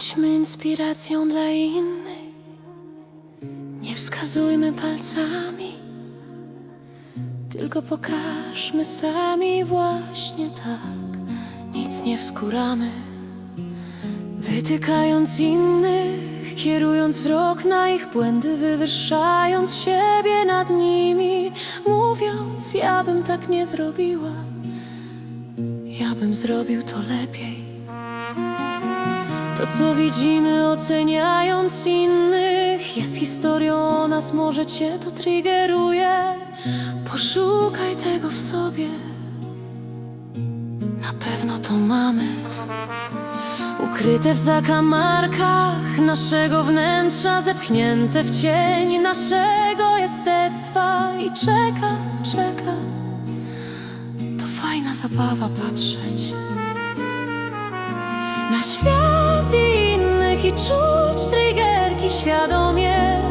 Bądźmy inspiracją dla innych. Nie wskazujmy palcami, tylko pokażmy sami właśnie tak. Nic nie wskuramy, wytykając innych, kierując wzrok na ich błędy, wywyższając siebie nad nimi, mówiąc: Ja bym tak nie zrobiła, ja bym zrobił to lepiej. To, co widzimy, oceniając innych, jest historią o nas, może cię to triggeruje. Poszukaj tego w sobie, na pewno to mamy. Ukryte w zakamarkach naszego wnętrza, zepchnięte w cień naszego jestestwa i czeka, czeka. To fajna zabawa patrzeć na świat i czuć triggerki świadomie.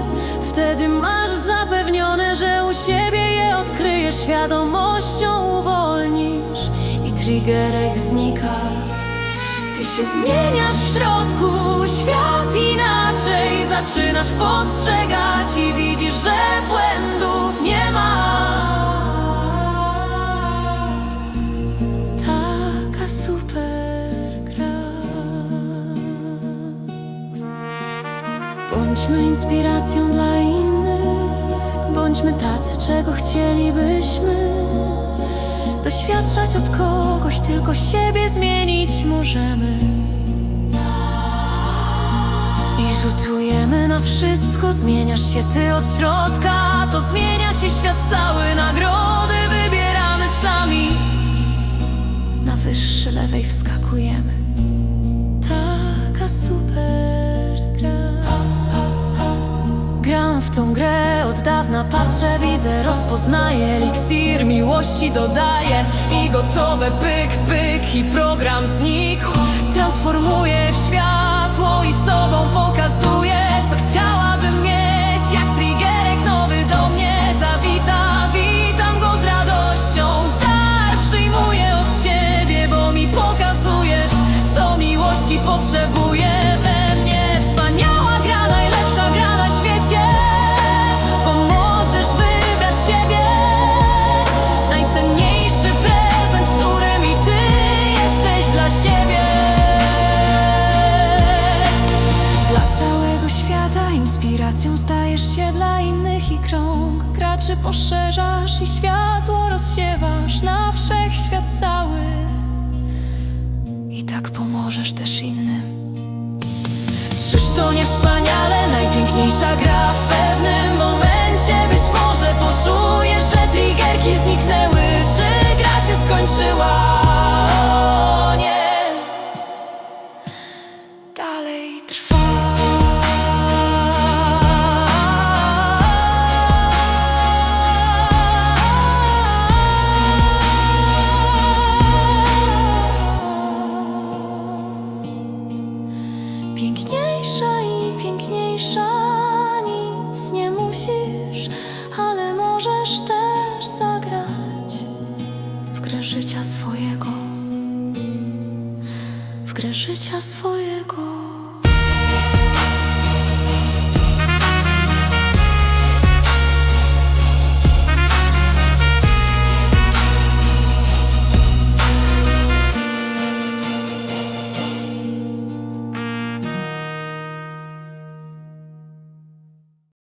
Wtedy masz zapewnione, że u siebie je odkryjesz, świadomością uwolnisz i triggerek znika. Ty się zmieniasz w środku, świat inaczej zaczynasz postrzegać i Bądźmy inspiracją dla innych, bądźmy tacy, czego chcielibyśmy. Doświadczać od kogoś, tylko siebie zmienić możemy. I rzutujemy na wszystko, zmieniasz się ty od środka, to zmienia się świat cały, nagrody wybieramy sami. Na wyższy lewej wskakujemy. W tą grę. Od dawna, patrzę, widzę, rozpoznaję. Eliksir miłości dodaję I gotowe pyk, pyk i program znikł. Transformuję w światło i sobą pokazuję jesteś dla całego świata inspiracją stajesz się dla innych i krąg graczy poszerzasz i światło rozsiewasz na wszechświat cały. I tak pomożesz też innym. Czyż to nie wspaniale, najpiękniejsza gra w pewnym momencie Być może poczujesz, Dalej trwa Piękniejsza i piękniejsza, nic nie musisz, ale możesz też zagrać w grę życia swojego, w grę życia swojego.